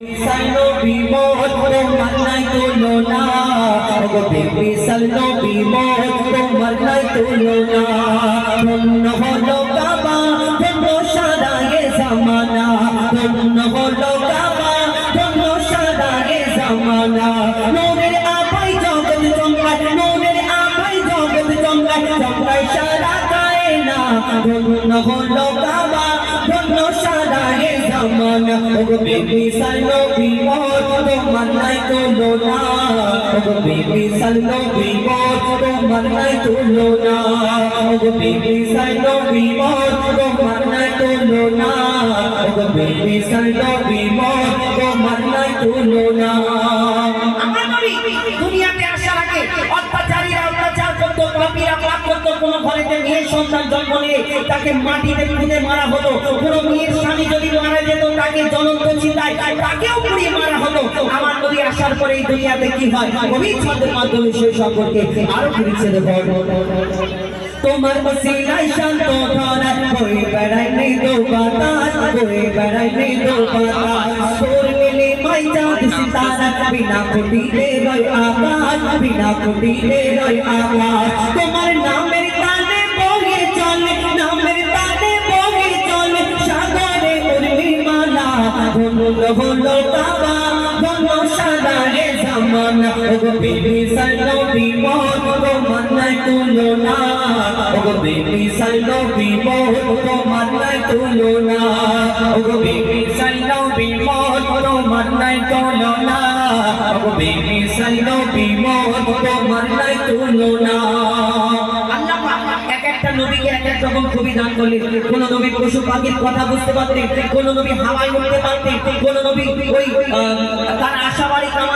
সালো বিমোদ তোমার নাই তুলনা গো বেবি সালো বিমোদ তোমার নাই তুলনা ধন্য হলো কাবা ধন্য সারা এ জামানা ধন্য হলো কাবা ধন্য সারা এ জামানা নূরের আপাই জগৎ চমকায় নূরের আপাই জগৎ চমকায় চমকায় সারা কায়না ধন্য হলো কাবা ধন্য এ জামানা ওগো বেবি সালো বিমোদ তোমার নাই তুলনা। ওগো বেবি সালো বিমোদ তোমার নাই তুলনা। ওগো বেবি সালো বিমোদ তোমার নাই তুলনা। ওগো বেবি সালো বিমোদ তোমার নাই তুলনা। আমার নবী দুনিয়াতে আসার আগে কোন মেয়ের সন্তান জন্ম নিয়ে তাকে মাটিতে পুঁতে মারা হতো। কোন মেয়ের স্বামী যদি মারা যেত, তাকে জ্বলন্ত চিন্তায় তাকেও পুড়িয়ে মারা হতো। আমার নবী আসার পরে এই দুনিয়াতে কি হয়? গভীর ছন্দের মাধ্যমে সেই সম্পর্কে আরও পরিচয় দেব তোমার বসিলায় শান্ত ধরা হয়ে বেড়াই নেই দো বাতাস হয়ে বেড়াই নেই দো বাতাস। তোর মিলে মাই চাঁদ সিতারা, বিনা কুটিলে রয় আকাশ, বিনা কুটিলে রয় আকাশ। ওগো বেবি কোন নবী পশু পাখির কথা বুঝতে পারতেন, কোন নবী হাওয়ায় উঠতে পারতেন, কোন নবী ওই তার আশা বাড়ি কামান ছিল কোন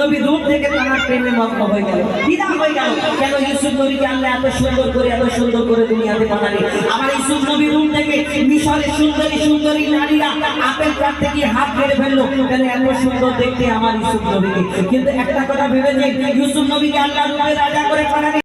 নবী রূপ থেকে তারা প্রেমে মগ্ন হয়ে গেল। বিদা হয়ে গেল। কেন ইউসুফ নবীকে আল্লাহ এত সুন্দর করে, এত সুন্দর করে দুনিয়াতে বানালেন আমার ইউসুফ নবী রূপ থেকে মিশরের সুন্দরী সুন্দরী নারীরা আপেল কাটতে গিয়ে হাত ধরে ফেলল। কেন এত সুন্দর দেখতে আমার ইউসুফ নবীকে? কিন্তু একটা কথা ভেবে যে ইউসুফ নবীকে আল্লাহ রূপে রাজা করে বানালেন